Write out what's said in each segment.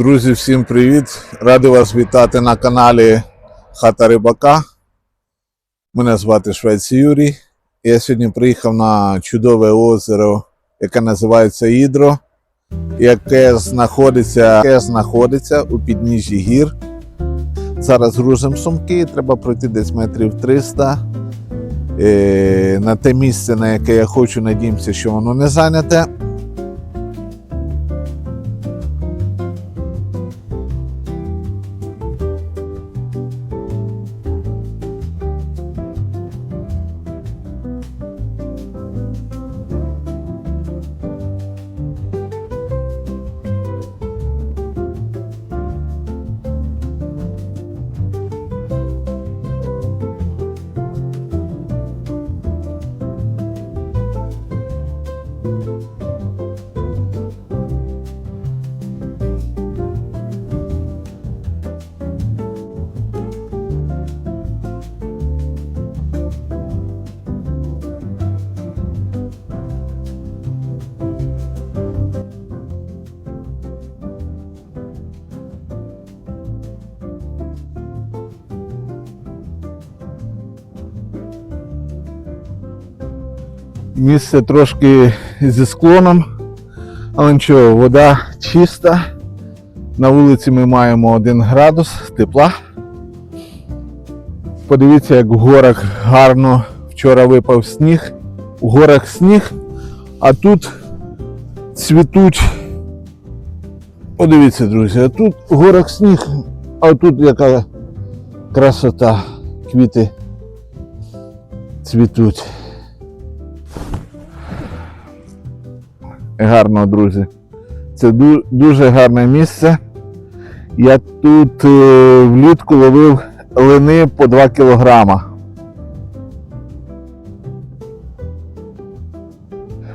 Друзі, всім привіт! Радий вас вітати на каналі Хата Рибака. Мене звати Швець Юрій. Я сьогодні приїхав на чудове озеро, яке називається Ідро, яке знаходиться, яке знаходиться у підніжжі гір. Зараз грузимо сумки, треба пройти десь метрів 300. Е, на те місце, на яке я хочу, надіємося, що воно не зайняте. Місце трошки зі склоном, але нічого, вода чиста. На вулиці ми маємо 1 градус тепла. Подивіться, як в горах гарно вчора випав сніг. У горах сніг, а тут цвітуть. Подивіться, друзі, а тут в горах сніг, а тут яка красота, квіти цвітуть. Гарно, друзі. Це ду- дуже гарне місце. Я тут е, влітку ловив лини по 2 кілограма.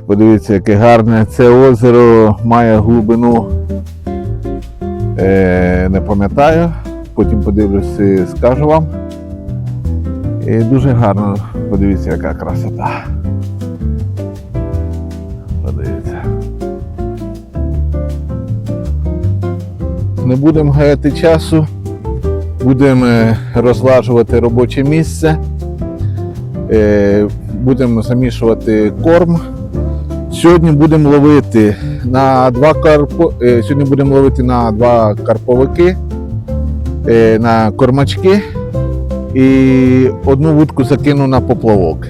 Подивіться, яке гарне. Це озеро має глибину. Е, не пам'ятаю. Потім подивлюсь і скажу вам. І дуже гарно. Подивіться, яка красота. Не будемо гаяти часу, будемо е, розлажувати робоче місце, Е, будемо замішувати корм. Сьогодні будемо ловити на два карпо... е, Сьогодні будемо ловити на два карповики, на кормачки і одну вудку закину на поплавок.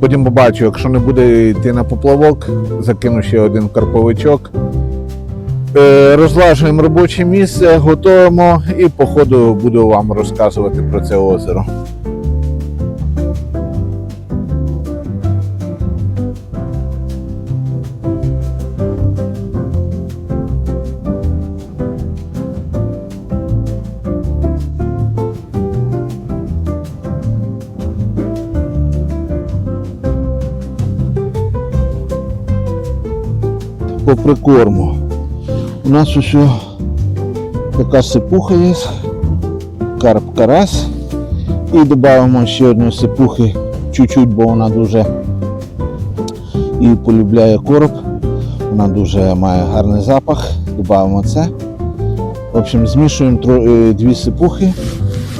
Потім побачу, якщо не буде йти на поплавок, закину ще один карповичок. Е, Розлажуємо робоче місце, готуємо і по ходу буду вам розказувати про це озеро. По прикорму. У нас еще така сипуха є, карп карась. І додаємо ще одну сипухи чуть-чуть, бо вона дуже і полюбляє короб. Вона дуже має гарний запах. Додаємо це. В общем, змішуємо е, дві сипухи,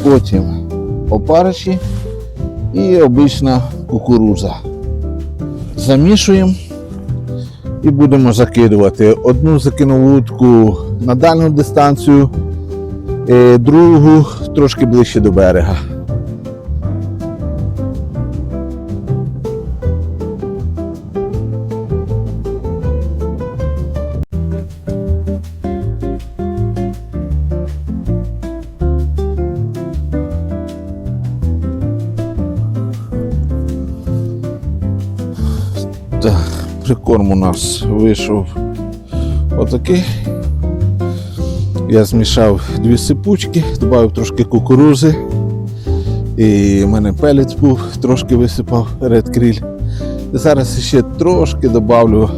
потім опариші і обична кукуруза. Замішуємо і будемо закидувати. Одну закинув вудку на дальну дистанцію, е, другу трошки ближче до берега. Прикорм у нас вийшов отакий. Я змішав дві сипучки, додав трошки кукурузи. І в мене пелець був, трошки висипав. І зараз ще трошки додавлю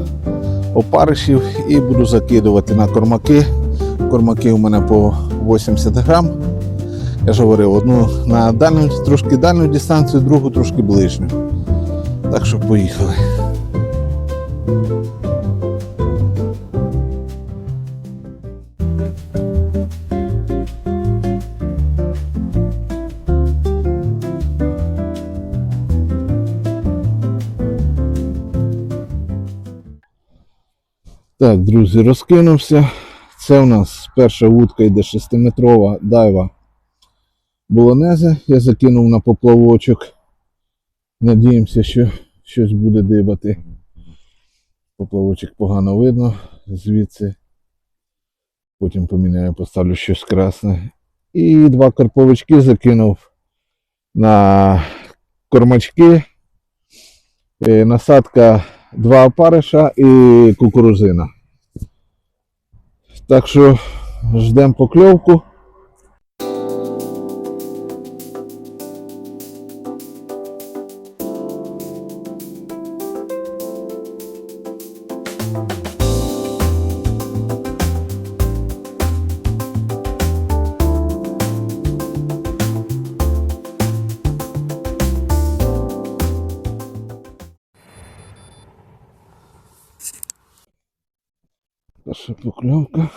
опаришів і буду закидувати на кормаки. Кормаки у мене по 80 грам. Я ж говорив, одну на дальню, трошки дальню дистанцію, другу трошки ближню. Так що поїхали. Так, друзі, розкинувся. Це у нас перша вудка йде 6-метрова дайва болонеза. Я закинув на поплавочок. Надіємося, що щось буде дибати. Поплавочок погано видно звідси. Потім поміняю, поставлю щось красне. І два карповички закинув на кормачки. Е, Насадка два опариша і кукурузина. Так що ждемо покльовку. Перша покльовка.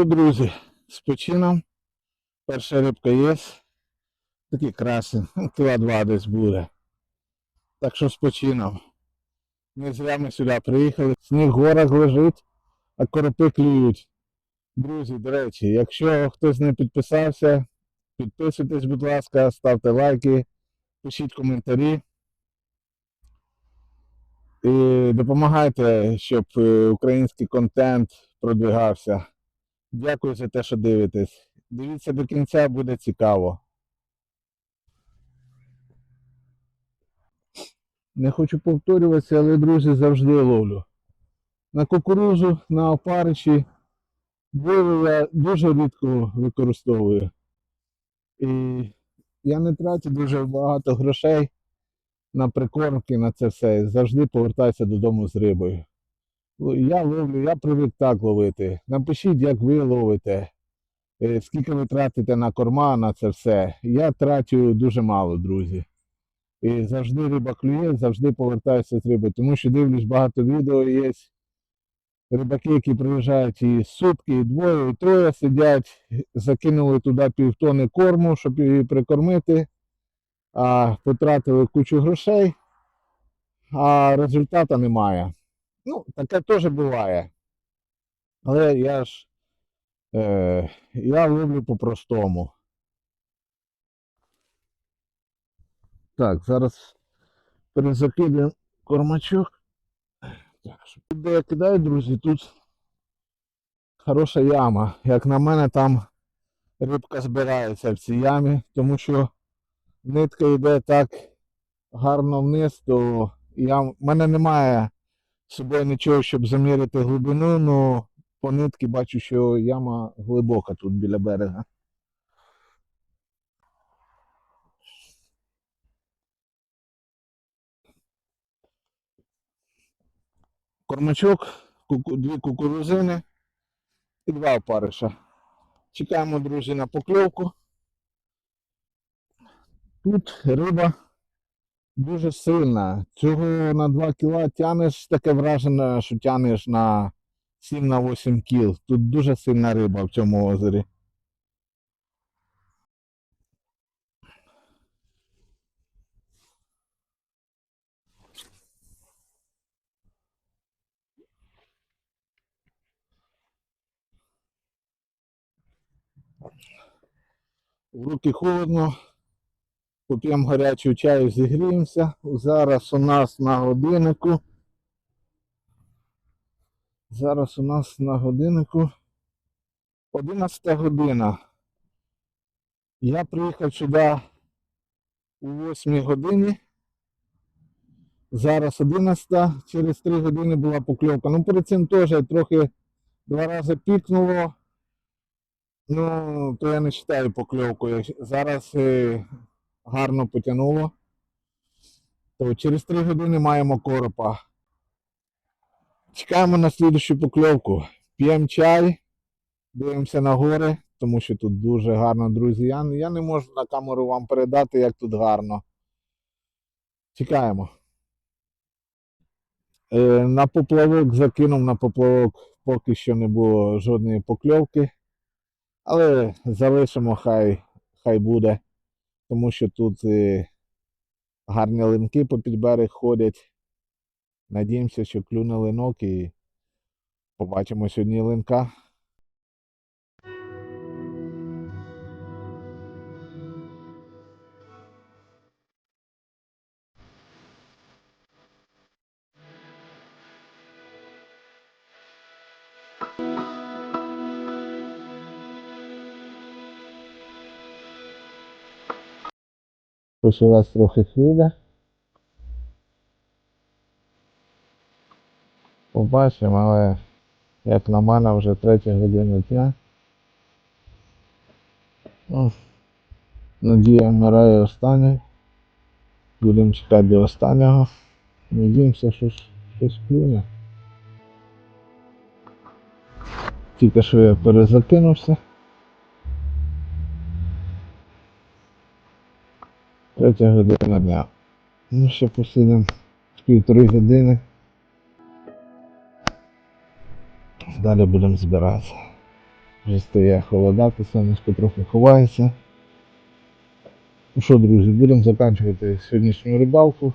Що, друзі, з почином. Перша рибка є. Такий красень. Кіла два десь буде. Так що з почином. Не зря ми сюди приїхали. Сніг в горах лежить, а коропи клюють. Друзі, до речі, якщо хтось не підписався, підписуйтесь, будь ласка, ставте лайки, пишіть коментарі. І допомагайте, щоб е, український контент продвигався. Дякую за те, що дивитесь. Дивіться до кінця, буде цікаво. Не хочу повторюватися, але друзі завжди ловлю. На кукурузу, на опариші Двойку я дуже рідко використовую. І я не трачу дуже багато грошей на прикормки, на це все. Завжди повертаюся додому з рибою. Я ловлю, я привик так ловити. Напишіть, як ви ловите, е, скільки ви тратите на корма, на це все. Я трачу дуже мало, друзі. І завжди риба клює, завжди повертаюся з риби, тому що дивлюсь багато відео є. Рибаки, які приїжджають і сутки, і двоє, і троє сидять, закинули туди півтони корму, щоб її прикормити, а потратили кучу грошей, а результату немає. Ну, таке теж буває. Але я ж е, я ловлю по-простому. Так, зараз перезакидуємо кормачок. Так, де я кидаю, друзі, тут хороша яма. Як на мене, там рибка збирається в цій ямі, тому що нитка йде так гарно вниз, то я, в мене немає з собою нічого, щоб заміряти глибину, але по нитки бачу, що яма глибока тут біля берега. Кормачок, дві кукурузини і два опариша. Чекаємо, друзі, на покльовку. Тут риба дуже сильна. Цього на 2 кіла тянеш таке враження, що тянеш на 7-8 кіл. Тут дуже сильна риба в цьому озері. В руки холодно. Поп'ємо гарячого чаю, зігріємося. Зараз у нас на годиннику. Зараз у нас на годиннику 11 година. Я приїхав сюди у 8 годині. Зараз 11, через 3 години була покльовка. Ну перед цим теж трохи два рази пікнуло. Ну, то я не вважаю покльовкою. Зараз е, гарно потягнуло. То через 3 години маємо коропа. Чекаємо на слідущу покльовку. П'ємо чай, дивимося на гори, тому що тут дуже гарно, друзі. Я, я не можу на камеру вам передати, як тут гарно. Чекаємо. Е, на поплавок закинув на поплавок, поки що не було жодної покльовки. Але залишимо, хай, хай буде, тому що тут е, гарні линки по під берег ходять. Надіємося, що клюне линок і побачимо сьогодні линка. Ось у вас трохи хвиля. Побачимо, але як на мене вже третя година дня. Ну, Надія вмирає останньою. Будемо чекати до останнього. Надіємося, що щось клюне. Тільки що я перезакинувся. Третя година дня. Ну, ще посидимо півтори години. Далі будемо збиратися. Вже стає холодати, сонечко трохи ховається. Ну що, друзі, будемо закінчувати сьогоднішню рибалку.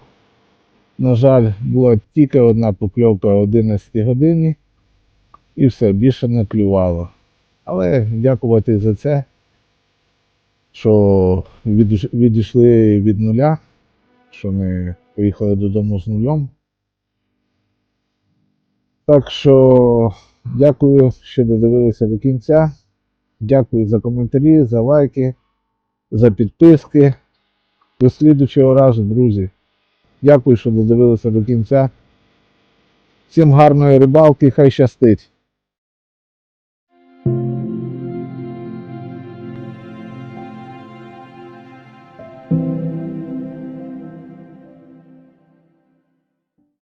На жаль, була тільки одна покльовка о 11 годині і все, більше не клювало. Але дякувати за це, що відійшли від нуля, що не поїхали додому з нульом. Так що дякую, що додивилися до кінця. Дякую за коментарі, за лайки, за підписки. До слідучого разу, друзі. Дякую, що додивилися до кінця. Всім гарної рибалки, хай щастить!